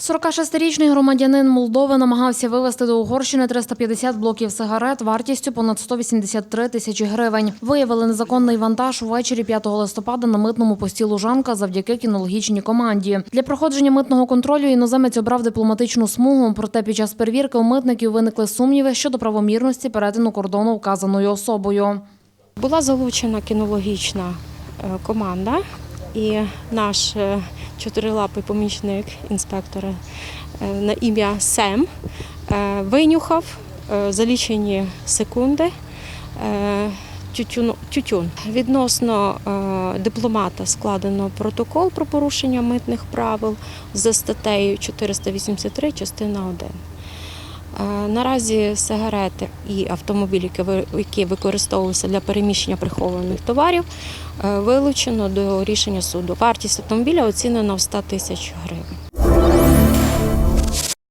46-річний громадянин Молдови намагався вивезти до Угорщини 350 блоків сигарет вартістю понад 183 тисячі гривень. Виявили незаконний вантаж увечері 5 листопада на митному пості Лужанка завдяки кінологічній команді. Для проходження митного контролю іноземець обрав дипломатичну смугу. Проте під час перевірки у митників виникли сумніви щодо правомірності перетину кордону вказаною особою. Була залучена кінологічна е, команда, і наш е, чотирилапий помічник інспектора е, на ім'я Сем е, винюхав е, за лічені секунди тютюн. Відносно дипломата складено протокол про порушення митних правил за статтею 483 частина 1. Наразі сигарети і автомобілі, які ви- які використовуються для переміщення прихованих товарів, е, вилучено до рішення суду. Вартість автомобіля оцінена в 100 тисяч гривень.